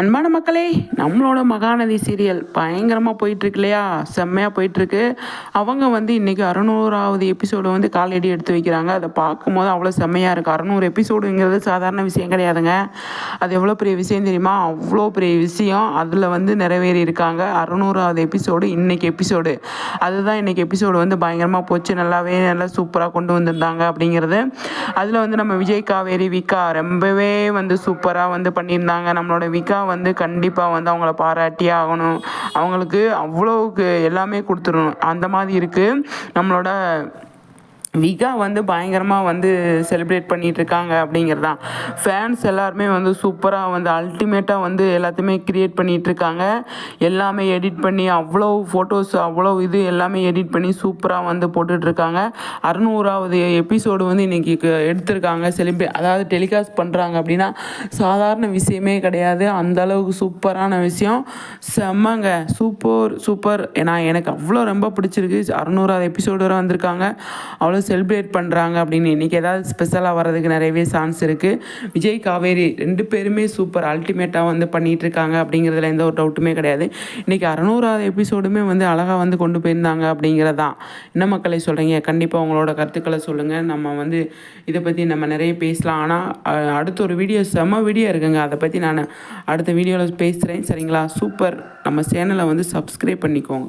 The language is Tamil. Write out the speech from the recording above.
அன்பான மக்களே நம்மளோட மகாநதி சீரியல் பயங்கரமாக போயிட்டுருக்கு இல்லையா செம்மையாக போயிட்டுருக்கு. அவங்க வந்து இன்றைக்கி அறநூறாவது எபிசோடு வந்து காலடி எடுத்து வைக்கிறாங்க. அதை பார்க்கும்போது அவ்வளோ செம்மையாக இருக்குது அறநூறு எபிசோடுங்கிறது சாதாரண விஷயம் கிடையாதுங்க. அது எவ்வளோ பெரிய விஷயம் தெரியுமா? அவ்வளோ பெரிய விஷயம். அதில் வந்து நிறைவேறி இருக்காங்க அறநூறாவது எபிசோடு இன்றைக்கி எபிசோடு. அதுதான் இன்றைக்கி எபிசோடு வந்து பயங்கரமாக போச்சு. நல்லாவே நல்லா சூப்பராக கொண்டு வந்திருந்தாங்க அப்படிங்கிறது. அதில் வந்து நம்ம விஜய் காவேரி விகா ரொம்பவே வந்து சூப்பராக வந்து பண்ணியிருந்தாங்க நம்மளோட விகா வந்து கண்டிப்பாக வந்து அவங்கள பாராட்டியே ஆகணும். அவங்களுக்கு அவ்வளோவுக்கு எல்லாமே கொடுத்துடணும். அந்த மாதிரி இருக்குது நம்மளோட விகா வந்து பயங்கரமாக வந்து செலிப்ரேட் பண்ணிகிட்டு இருக்காங்க அப்படிங்கிறது. தான் ஃபேன்ஸ் எல்லாருமே வந்து சூப்பராக வந்து அல்டிமேட்டாக வந்து எல்லாத்தையுமே க்ரியேட் பண்ணிகிட்டு இருக்காங்க எல்லாமே எடிட் பண்ணி அவ்வளோ ஃபோட்டோஸ் அவ்வளோ இது எல்லாமே எடிட் பண்ணி சூப்பராக வந்து போட்டுட்ருக்காங்க அறநூறாவது எபிசோடு வந்து இன்றைக்கி எடுத்திருக்காங்க. செலிப்ரேட் அதாவது டெலிகாஸ்ட் பண்ணுறாங்க அப்படின்னா சாதாரண விஷயமே கிடையாது. அந்த அளவுக்கு சூப்பரான விஷயம். செம்மங்க. சூப்பர் சூப்பர் ஏன்னா எனக்கு அவ்வளோ ரொம்ப பிடிச்சிருக்கு. அறநூறாவது எபிசோடு வரை வந்திருக்காங்க. அவ்வளோ செலிப்ரேட் பண்ணுறாங்க அப்படின்னு இன்றைக்கி ஏதாவது ஸ்பெஷலாக வர்றதுக்கு நிறையவே சான்ஸ் இருக்குது விஜய் காவேரி ரெண்டு பேருமே சூப்பர் அல்டிமேட்டாக வந்து பண்ணிகிட்டு இருக்காங்க அப்படிங்கிறதுல எந்த ஒரு டவுட்டுமே கிடையாது. இன்றைக்கி அறநூறாவது எபிசோடுமே வந்து அழகாக வந்து கொண்டு போயிருந்தாங்க அப்படிங்கிறதான் என்ன மக்களை சொல்கிறீங்க கண்டிப்பாக உங்களோட கருத்துக்களை சொல்லுங்கள் நம்ம வந்து இதை பற்றி நம்ம நிறைய பேசலாம். ஆனால் அடுத்த ஒரு வீடியோ செம வீடியோ இருக்குங்க. அதை பற்றி நான் அடுத்த வீடியோவில் பேசுகிறேன் சரிங்களா? சூப்பர் நம்ம சேனலை வந்து சப்ஸ்கிரைப் பண்ணிக்கோங்க.